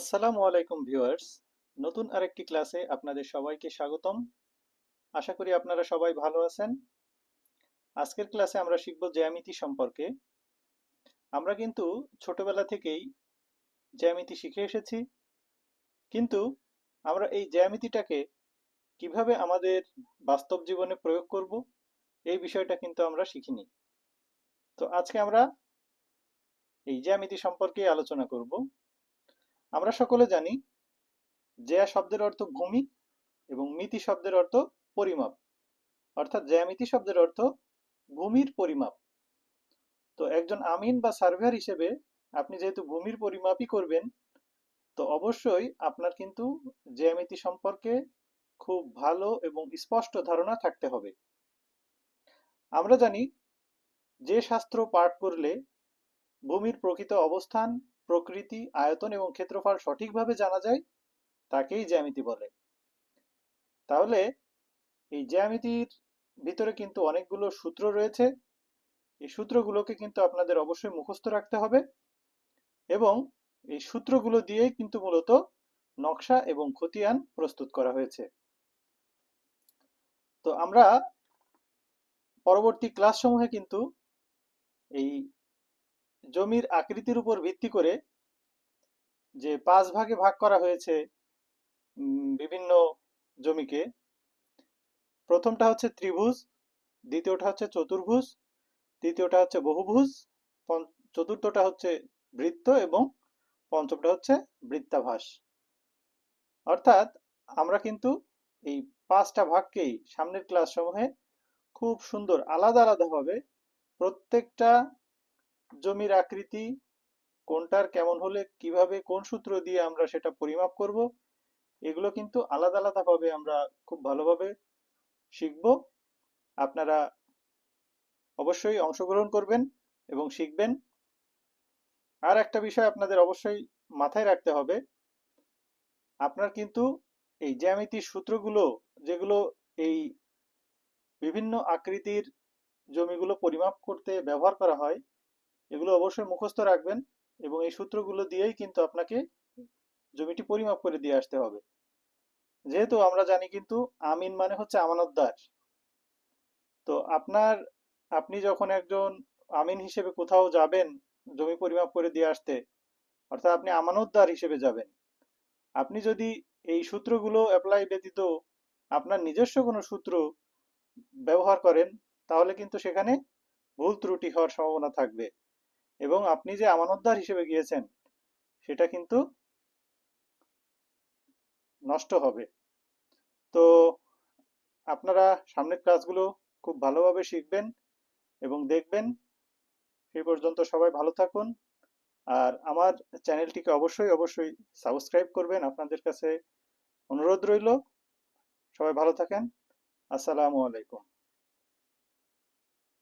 আসসালামু আলাইকুম ভিউয়ার্স। নতুন আরেকটি ক্লাসে আপনাদের সবাইকে স্বাগতম। আশা করি আপনারা সবাই ভালো আছেন। আজকের ক্লাসে আমরা শিখব জ্যামিতি সম্পর্কে। আমরা কিন্তু ছোটবেলা থেকেই জ্যামিতি শিখে এসেছি। কিন্তু আমরা এই জ্যামিতিটাকে কীভাবে আমাদের বাস্তব জীবনে প্রয়োগ করব, এই বিষয়টা কিন্তু আমরা শিখিনি। তো আজকে আমরা এই জ্যামিতি সম্পর্কে আলোচনা করব। আমরা সকলে জানি জ্যা শব্দের অর্থ ভূমি এবং মিতি শব্দের অর্থ পরিমাপ। অর্থাৎ জ্যামিতি শব্দের অর্থ ভূমির পরিমাপ। তো একজন আমিন বা সার্ভেয়ার হিসেবে আপনি যেহেতু ভূমির পরিমাপই করবেন, তো অবশ্যই আপনার কিন্তু জ্যামিতি সম্পর্কে খুব ভালো এবং স্পষ্ট ধারণা থাকতে হবে। আমরা জানি যে শাস্ত্র পাঠ করলে ভূমির প্রকৃত অবস্থান প্রকৃতি, আয়তন এবং ক্ষেত্রফল সঠিকভাবে জানা যায়, তাকেই জ্যামিতি বলে। তাহলে এই জ্যামিতির ভিতরে কিন্তু অনেকগুলো সূত্র রয়েছে। এই সূত্রগুলোকে কিন্তু আপনাদের অবশ্যই মুখস্থ রাখতে হবে এবং এই সূত্রগুলো দিয়েই কিন্তু মূলত নকশা এবং খতিয়ান প্রস্তুত করা হয়েছে। তো আমরা পরবর্তী ক্লাস সমূহে কিন্তু এই জমির আকৃতির উপর ভিত্তি করে যে পাঁচ ভাগে ভাগ করা হয়েছে বিভিন্ন জমিকে। প্রথমটা হচ্ছে ত্রিভুজ, দ্বিতীয়টা হচ্ছে চতুর্ভুজ, তৃতীয়টা হচ্ছে বহুভুজ চতুর্থটা হচ্ছে বৃত্ত এবং পঞ্চমটা হচ্ছে বৃত্তাভাস। অর্থাৎ আমরা কিন্তু এই পাঁচটা ভাগকেই সামনের ক্লাস সমূহে খুব সুন্দর আলাদা আলাদাভাবে প্রত্যেকটা জমির আকৃতি কোনটার কেমন হলে, কীভাবে, কোন সূত্র দিয়ে আমরা সেটা পরিমাপ করব, এগুলো কিন্তু আলাদা আলাদাভাবে আমরা খুব ভালোভাবে শিখব। আপনারা অবশ্যই অংশগ্রহণ করবেন এবং শিখবেন। আর একটা বিষয় আপনাদের অবশ্যই মাথায় রাখতে হবে, আপনার কিন্তু এই জ্যামিতির সূত্রগুলো, যেগুলো এই বিভিন্ন আকৃতির জমিগুলো পরিমাপ করতে ব্যবহার করা হয়, এগুলো অবশ্যই মুখস্থ রাখবেন। এবং এই সূত্রগুলো দিয়েই কিন্তু আপনাকে জমিটি পরিমাপ করে দিয়ে আসতে হবে। যেহেতু আমরা জানি কিন্তু আমিন মানে হচ্ছে আমানতদার। তো আপনার, আপনি যখন একজন আমিন হিসেবে কোথাও যাবেন জমি পরিমাপ করে দিয়ে আসতে, অর্থাৎ আপনি আমানতদার হিসেবে যাবেন, আপনি যদি এই সূত্রগুলো অ্যাপ্লাই ব্যতীত আপনার নিজস্ব কোনো সূত্র ব্যবহার করেন, তাহলে কিন্তু সেখানে ভুল ত্রুটি হওয়ার সম্ভাবনা থাকবে। এবং আপনি যে আমানতদার হিসেবে গিয়েছেন, সেটা কিন্তু নষ্ট হবে। তো আপনারা সামনের ক্লাসগুলো খুব ভালোভাবে শিখবেন এবং দেখবেন। সেই পর্যন্ত সবাই ভালো থাকুন। আর আমার চ্যানেলটিকে অবশ্যই অবশ্যই সাবস্ক্রাইব করবেন। আপনাদের কাছে অনুরোধ রইল। সবাই ভালো থাকেন। আসসালামু আলাইকুম।